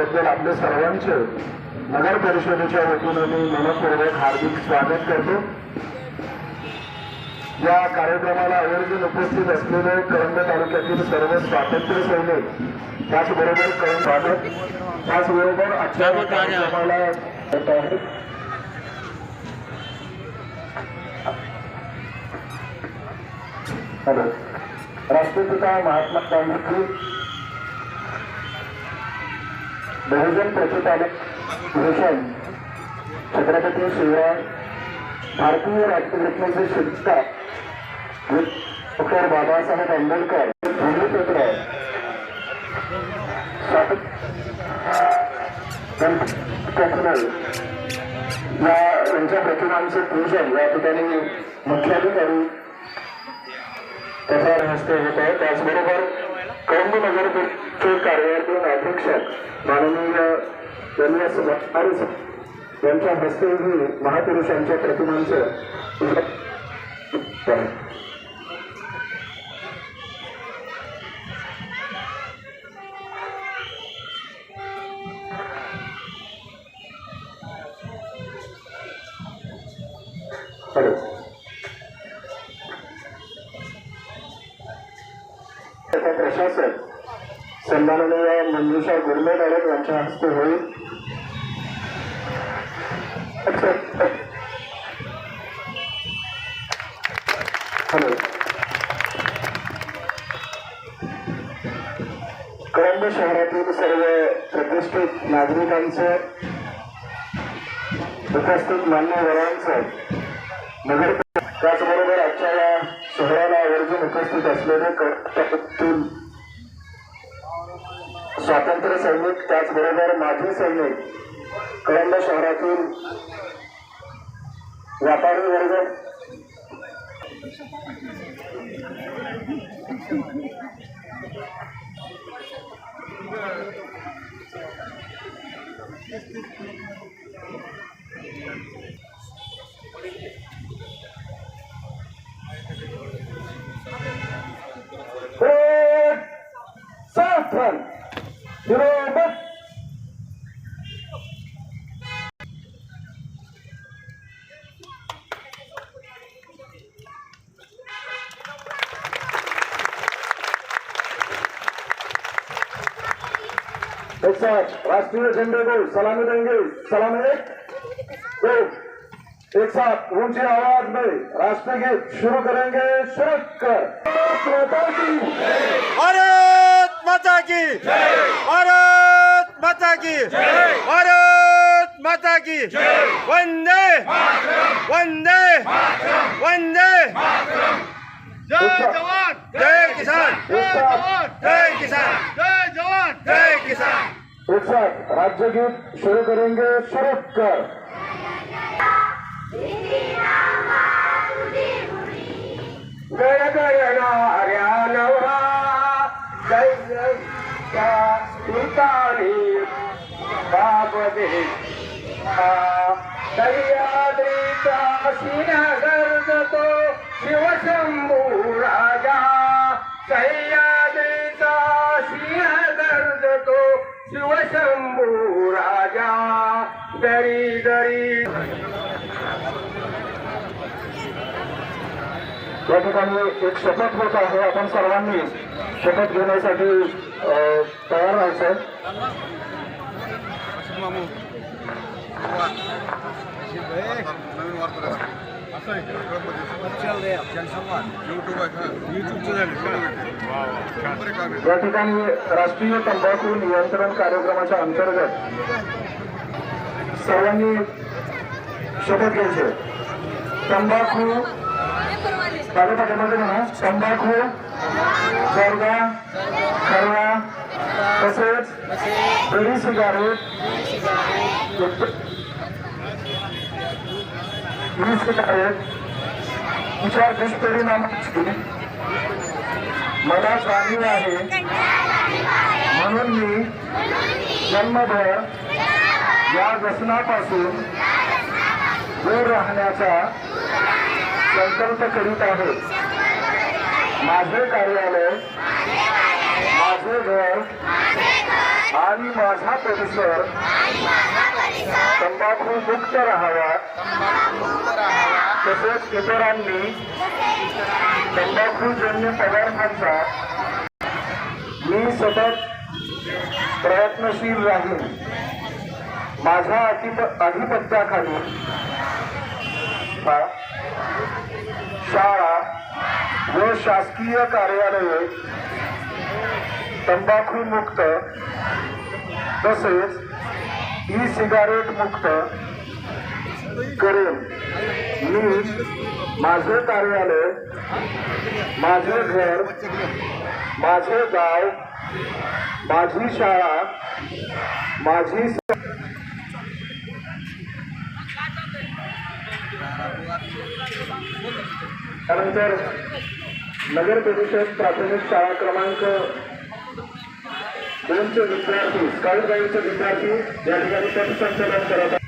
सर्वांचे नगर परिषदेच्या वतीनं मी मनपूर्वक हार्दिक स्वागत करतो. या कार्यक्रमाला आवर्जून उपस्थित असलेले कळंब तालुक्यातील सर्व स्वातंत्र्य सैनिक त्याचबरोबर कळंब स्वागत त्याचबरोबर आजच्या कार्यक्रमाला राष्ट्रपिता महात्मा गांधी बहुजन प्रतिपालक भूषण छत्रपती शिवराय भारतीय राज्यघटनेचे शिक्षक डॉक्टर बाबासाहेब आंबेडकर भूमिपुत्र या यांच्या प्रतिमांचे पूजन या ठिकाणी मुख्याधिकारी त्याचा हस्ते होत आहे त्याचबरोबर कळंब चे कार्यालयीन अधीक्षक माननीय एम एस यांच्या हस्तेही महापुरुषांच्या प्रतिमांचं पूजन प्रशासक सन्माननीय मंजुषा गुरमे मॅडम यांच्या हस्ते होईल. हॅलो. कळंब शहरातील सर्व प्रतिष्ठित नागरिकांचं उपस्थित मान्यवरांचं नगर त्याचबरोबर आजच्या या सोहळ्याला आवर्जून उपस्थित असलेले कळंबातील स्वातंत्र्य सैनिक त्याचबरोबर माजी सैनिक कळंब शहरातील व्यापारी वर्ग. एक सावधान एक साथ राष्ट्रीय झंडे को सलामी देंगे सलामी एक दो एक साथ ऊँची आवाज़ में राष्ट्रीय गीत शुरू करेंगे शुरू कर माता की भारत माता की। भारत माता की। भारत माता की। वंदे। वंदे। वंदे। जय जवान। जय किसान। एक साथ जय किसान। जय जवान। जय किसान। एक साथ राज्यगीत शुरू करेंगे शुरू कर। जय जय हरियाणवा जय जय सीतानी सह्याद्रीचा सिंह तो शिवशंभू राजा सह्याद्रीचा सिंह तो शिवशंभू राजा दरी दरी या ठिकाणी एक शपथ होत आहे आपण सर्वांनी. शपथ घेण्यासाठी तयार व्हायचं. या ठिकाणी राष्ट्रीय तंबाखू नियंत्रण कार्यक्रमाच्या अंतर्गत सर्वांनी शपथ घ्यायचे. तंबाखू पाठोपाठीमध्ये म्हणा तंबाखू जर्दा खरवा तसेच बिडी सिगारेट बिडी सिगारेट तुमच्या दुष्परिणामाची मला जाणीव आहे. म्हणून मी जन्मभर या व्यसनापासून दूर राहण्याचा संकल्प करीत आहे. माझे कार्यालय माझे घर आणि माझा परिसर तंबाखू मुक्त राहावा. तसेच इतरांनी तंबाखूजन्य पदार्थांचा मी सतत प्रयत्नशील राहीन. माझ्या अधिप अधिपत्याखाली शाळा व शासकीय कार्यालये तंबाखू मुक्त तसेच ई सिगारेट मुक्त करेन. मी माझे कार्यालय माझे घर माझे गाव माझी शाळा माझी त्यानंतर नगर परिषद प्राथमिक शाळा क्रमांक दोनचे विद्यार्थी स्काउट गाईडचे विद्यार्थी या ठिकाणी पथसंचलन करत आहेत.